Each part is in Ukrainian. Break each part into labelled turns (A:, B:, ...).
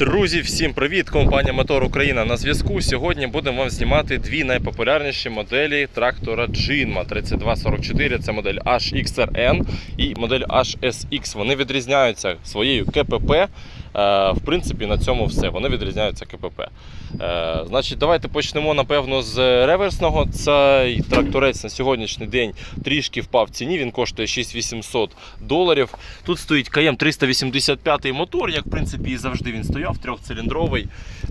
A: Друзі, всім привіт! Компанія Мотор Україна на зв'язку. Сьогодні будемо вам знімати дві найпопулярніші моделі трактора Джинма 3244. Це модель HXRN і модель HSX. Вони відрізняються своєю КПП. Е, В принципі, на цьому все. Вони відрізняються КПП. Е, Значить, давайте почнемо напевно з реверсного. Цей тракторець на сьогоднішній день трішки впав в ціні. Він коштує 6800 доларів. Тут стоїть КМ 385 мотор, як в принципі і завжди він стояв, трьохциліндровий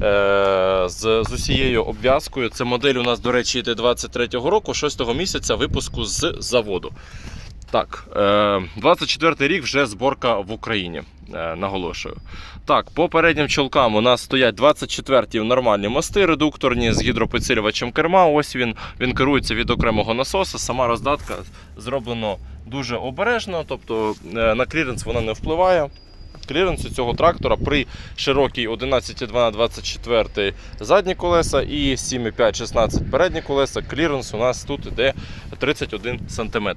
A: е- з, з усією обв'язкою. Це модель у нас, до речі, йде 23-го року, 6-го місяця випуску з заводу. Так, е, 24 рік вже зборка в Україні. е, Наголошую. Так, по переднім чолкам у нас стоять 24-ті нормальні мости редукторні з гідропідсилювачем керма. Ось він. Він керується від окремого насоса. Сама роздатка зроблено дуже обережно, тобто е, на кліренс вона не впливає. Кліренс у цього трактора при широкій 11,2 на 24 задні колеса і 7,5 16 передні колеса. Кліренс у нас тут іде 31 см.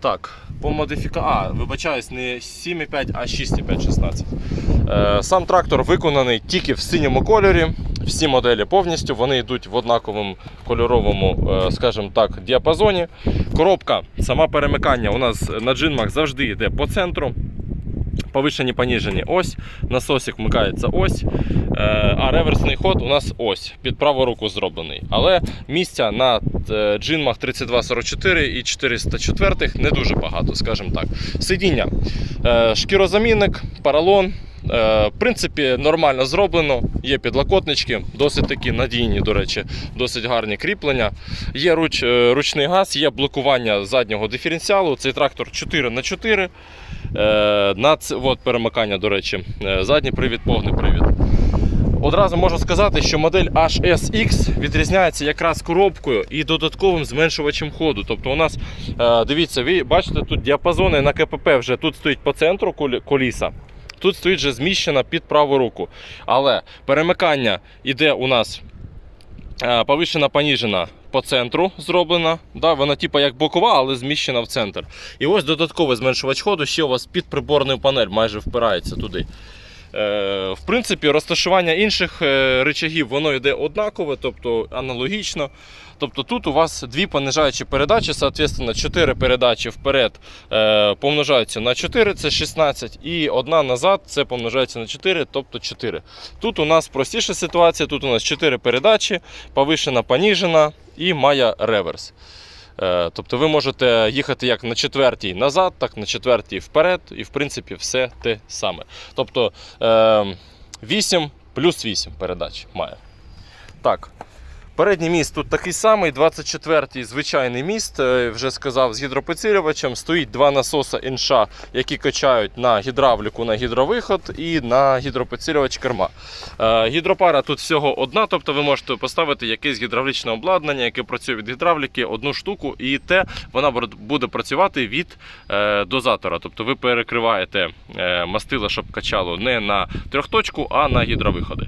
A: Так, по модифіка... А, вибачаюсь, не 7,5, а 6,5 16. Е, сам трактор виконаний тільки в синьому кольорі. Всі моделі повністю вони йдуть в однаковому кольоровому, е, скажімо так, діапазоні. Коробка, сама перемикання у нас на джинмах завжди йде по центру. Повишені, поніжені ось, насосик вмикається ось, е, а реверсний ход у нас ось, під праву руку зроблений. Але місця на е, джинмах 3244 і 404 не дуже багато, скажімо так. Сидіння, е, шкірозамінник, паралон. Е, В принципі, нормально зроблено. Є підлокотнички, досить такі надійні, до речі, досить гарні кріплення. Є руч, е, ручний газ, є блокування заднього диференціалу. Цей трактор 4х4. Е, на ц- от перемикання, до речі, е, задній привід, повний привід. Одразу можу сказати, що модель HSX відрізняється якраз коробкою і додатковим зменшувачем ходу. Тобто у нас, е, дивіться, ви бачите, тут діапазони на КПП вже тут стоїть по центру коліса. Тут стоїть вже зміщена під праву руку. Але перемикання йде у нас е, повишена, поніжена по центру зроблена. Да, вона типу як бокова, але зміщена в центр. І ось додатковий зменшувач ходу ще у вас під приборною панель майже впирається туди. Е, в принципі, розташування інших е, речагів воно йде однакове, тобто аналогічно. Тобто тут у вас дві понижаючі передачі, соответственно, 4 передачі вперед е, помножаються на 4, це 16, і одна назад це помножається на 4, тобто 4. Тут у нас простіша ситуація, тут у нас 4 передачі, повишена, поніжена і має реверс. Е, Тобто ви можете їхати як на четвертій назад, так на четвертій вперед, і в принципі все те саме. Тобто е, 8 плюс 8 передач має. Так. Передній міст тут такий самий, 24-й звичайний міст, е, вже сказав, з гідропідсилювачем. Стоїть два насоси НШ, які качають на гідравліку на гідровиход і на гідропідсилювач керма. Е, Гідропара тут всього одна, тобто ви можете поставити якесь гідравлічне обладнання, яке працює від гідравліки, одну штуку, і те вона буде- працювати від е, дозатора. Тобто ви перекриваєте мастило, щоб качало не на трьохточку, а на гідровиходи.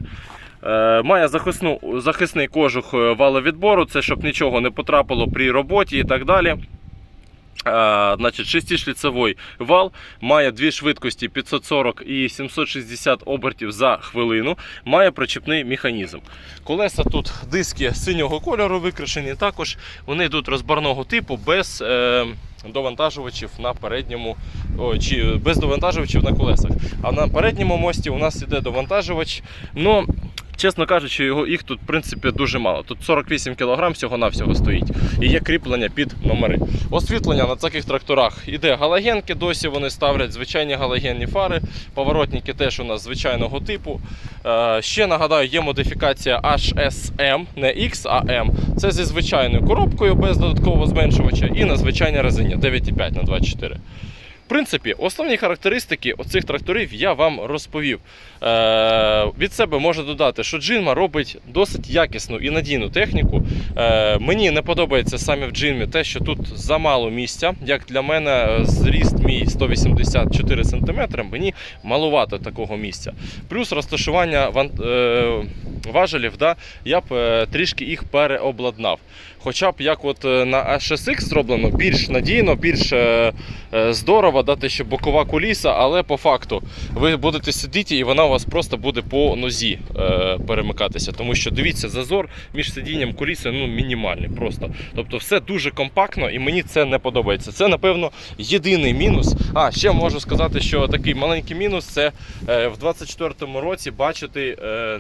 A: Е, Має захисну, захисний кожух е, валовідбору, це щоб нічого не потрапило при роботі і так далі. Е, Значить, шестишліцевий вал має дві швидкості 540 і 760 обертів за хвилину. Має причепний механізм. Колеса тут диски синього кольору викрашені. Також вони йдуть розбарного типу без е, довантажувачів на передньому о, чи без довантажувачів на колесах. А на передньому мості у нас іде довантажувач. Ну, Чесно кажучи, його їх тут в принципі дуже мало. Тут 48 кг всього-навсього стоїть. І є кріплення під номери. Освітлення на таких тракторах іде галогенки, досі вони ставлять звичайні галогенні фари. Поворотники теж у нас звичайного типу. Е, ще нагадаю, є модифікація HSM, не X, а M. Це зі звичайною коробкою без додаткового зменшувача і на звичайній резині 9,5 на 24. В принципі, основні характеристики оцих тракторів я вам розповів. Е, від себе можу додати, що Джинма робить досить якісну і надійну техніку. Е, мені не подобається саме в Джинмі те, що тут замало місця. Як для мене, зріст мій 184 см, мені малувато такого місця. Плюс розташування ван- е, важелів, да, я б е, трішки їх переобладнав. Хоча б як от е, на HSX зроблено, більш надійно, більш е, е, здорово, да, те, що бокова куліса, але по факту ви будете сидіти і вона у вас просто буде по нозі перемикатися. Тому що дивіться, зазор між сидінням куліси ну, мінімальний просто. Тобто все дуже компактно і мені це не подобається. Це, напевно, єдиний мінус. А, ще можу сказати, що такий маленький мінус це в 24-му році бачити е,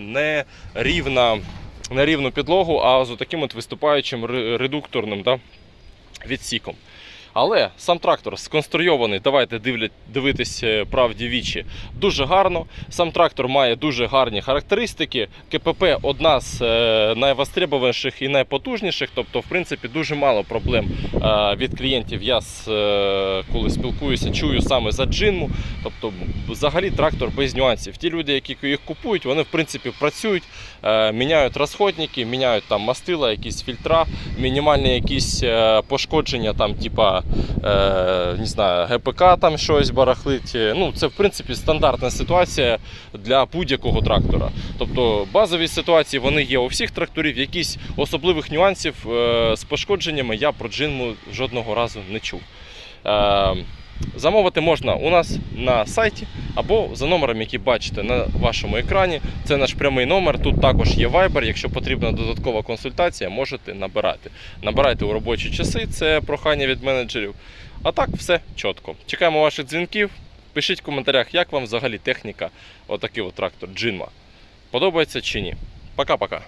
A: Не рівну підлогу, а з таким от виступаючим редукторним да, відсіком. Але сам трактор сконструйований, давайте дивлять, дивитись е, правді вічі, дуже гарно. Сам трактор має дуже гарні характеристики. КПП одна з е, найвостребованіших і найпотужніших. Тобто, в принципі, дуже мало проблем е, від клієнтів. Я коли спілкуюся, чую саме за джинму. Тобто, взагалі трактор без нюансів. Ті люди, які їх купують, вони в принципі працюють, міняють розходники, міняють там мастила, якісь фільтра, мінімальні якісь пошкодження, там, типа, е, не знаю, ГПК там щось барахлить. Е, Ну, це в принципі стандартна ситуація для будь-якого трактора. Тобто базові ситуації вони є у всіх тракторів, якісь особливих нюансів е, з пошкодженнями я про джинму жодного разу не чув. Е, Замовити можна у нас на сайті або за номером, який бачите на вашому екрані. Це наш прямий номер. Тут також є Viber. Якщо потрібна додаткова консультація, можете набирати. Набирайте у робочі часи, це прохання від менеджерів. А так, все чітко. Чекаємо ваших дзвінків. Пишіть в коментарях, як вам взагалі техніка, отакий от трактор Джинма. Подобається чи ні. Пока-пока.